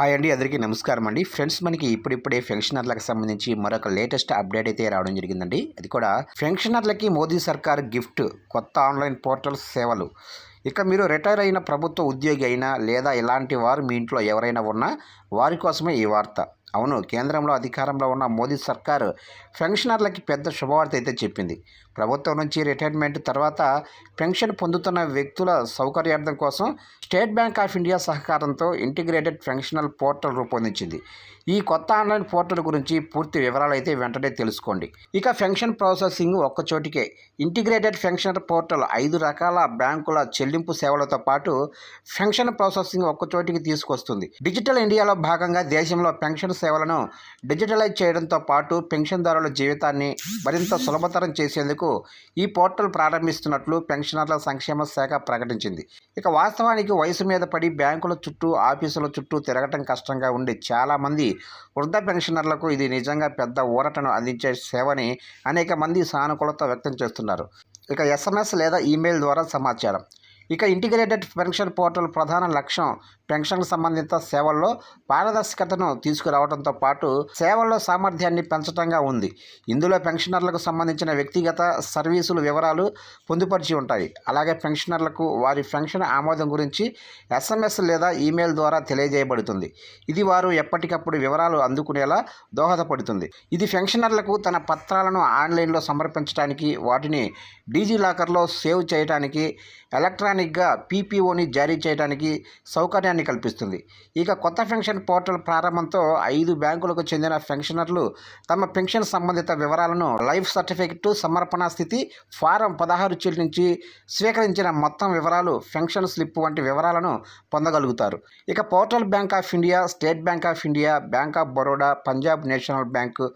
Hi అండి అందరికీ నమస్కారం అండి. ఫ్రెండ్స్ మనకి ఇప్పుడిప్పుడే పెన్షనర్లకు సంబంధించి మరొక లేటెస్ట్ అప్డేట్ అయితే రావడం జరిగిందండి. అది కూడా పెన్షనర్లకి మోదీ సర్కార్ గిఫ్ట్ కొత్త ఆన్లైన్ పోర్టల్ సేవలు. ఇక మీరు రిటైర్ అయిన ప్రభుత్వ ఉద్యోగి అయినా లేదా ఇలాంటి వారు మీ ఇంట్లో ఎవరైనా ఉన్నా వారి కోసమే ఈ వార్త. అవును కేంద్రంలో అధికారంలో ఉన్న మోదీ సర్కారు పెన్షనర్లకి పెద్ద శుభవార్త అయితే చెప్పింది. ప్రభుత్వం నుంచి రిటైర్మెంట్ తర్వాత పెన్షన్ పొందుతున్న వ్యక్తుల సౌకర్యార్థం కోసం స్టేట్ బ్యాంక్ ఆఫ్ ఇండియా సహకారంతో ఇంటిగ్రేటెడ్ పెన్షనల్ పోర్టల్ రూపొందించింది. ఈ కొత్త ఆన్లైన్ పోర్టల్ గురించి పూర్తి వివరాలు అయితే వెంటనే తెలుసుకోండి. ఇక పెన్షన్ ప్రాసెసింగ్ ఒక్కచోటికే ఇంటిగ్రేటెడ్ పెన్షన్ పోర్టల్ ఐదు రకాల బ్యాంకుల చెల్లింపు సేవలతో పాటు పెన్షన్ ప్రాసెసింగ్ ఒక్కచోటికి తీసుకొస్తుంది. డిజిటల్ ఇండియాలో భాగంగా దేశంలో పెన్షన్ సేవలను డిజిటలైజ్ చేయడంతో పాటు పెన్షన్దారుల జీవితాన్ని మరింత సులభతరం చేసేందుకు ఈ పోర్టల్ ప్రారంభిస్తున్నట్లు పెన్షనర్ల సంక్షేమ శాఖ ప్రకటించింది. ఇక వాస్తవానికి వయసు మీద పడి బ్యాంకుల చుట్టూ ఆఫీసుల చుట్టూ తిరగటం కష్టంగా ఉండే చాలామంది వృద్ధ పెన్షనర్లకు ఇది నిజంగా పెద్ద ఊరటను అందించే సేవని అనేక మంది సానుకూలత వ్యక్తం చేస్తున్నారు. ఇక ఎస్ఎంఎస్ లేదా ఈమెయిల్ ద్వారా సమాచారం. ఇక ఇంటిగ్రేటెడ్ పెన్షన్ పోర్టల్ ప్రధాన లక్ష్యం పెన్షన్ సంబంధిత సేవల్లో పారదర్శకతను తీసుకురావడంతో పాటు సేవల్లో సామర్థ్యాన్ని పెంచడంగా ఉంది. ఇందులో పెన్షనర్లకు సంబంధించిన వ్యక్తిగత సర్వీసుల వివరాలు పొందుపరిచి ఉంటాయి. అలాగే పెన్షనర్లకు వారి పెన్షన్ ఆమోదం గురించి ఎస్ఎంఎస్ లేదా ఈమెయిల్ ద్వారా తెలియజేయబడుతుంది. ఇది వారు ఎప్పటికప్పుడు వివరాలు అందుకునేలా దోహదపడుతుంది. ఇది పెన్షనర్లకు తన పత్రాలను ఆన్లైన్లో సమర్పించడానికి వాటిని డీజీ లాకర్లో సేవ్ చేయడానికి ఎలక్ట్రానిక్గా పీపీఓని జారీ చేయడానికి సౌకర్యాన్ని కల్పిస్తుంది. ఇక కొత్త పెన్షన్ పోర్టల్ ప్రారంభంతో ఐదు బ్యాంకులకు చెందిన పెన్షనర్లు తమ పెన్షన్ సంబంధిత వివరాలను లైఫ్ సర్టిఫికెట్ సమర్పణ స్థితి ఫారం పదహారు చెల్లించి స్వీకరించిన మొత్తం వివరాలు పెన్షన్ స్లిప్ వంటి వివరాలను పొందగలుగుతారు. ఇక portal Bank of India State Bank of India Bank of Baroda Punjab National Bank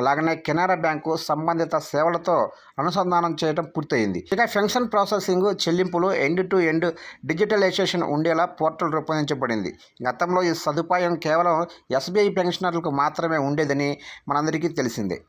అలాగనే కెనరా బ్యాంకు సంబంధిత సేవలతో అనుసంధానం చేయడం పూర్తయింది. ఇక పెన్షన్ ప్రాసెసింగ్ చెల్లింపులు ఎండ్ టు ఎండ్ డిజిటలైజేషన్ ఉండేలా పోర్టల్ రూపొందించబడింది. గతంలో ఈ సదుపాయం కేవలం ఎస్బీఐ పెన్షనర్లకు మాత్రమే ఉండేదని మనందరికీ తెలిసిందే.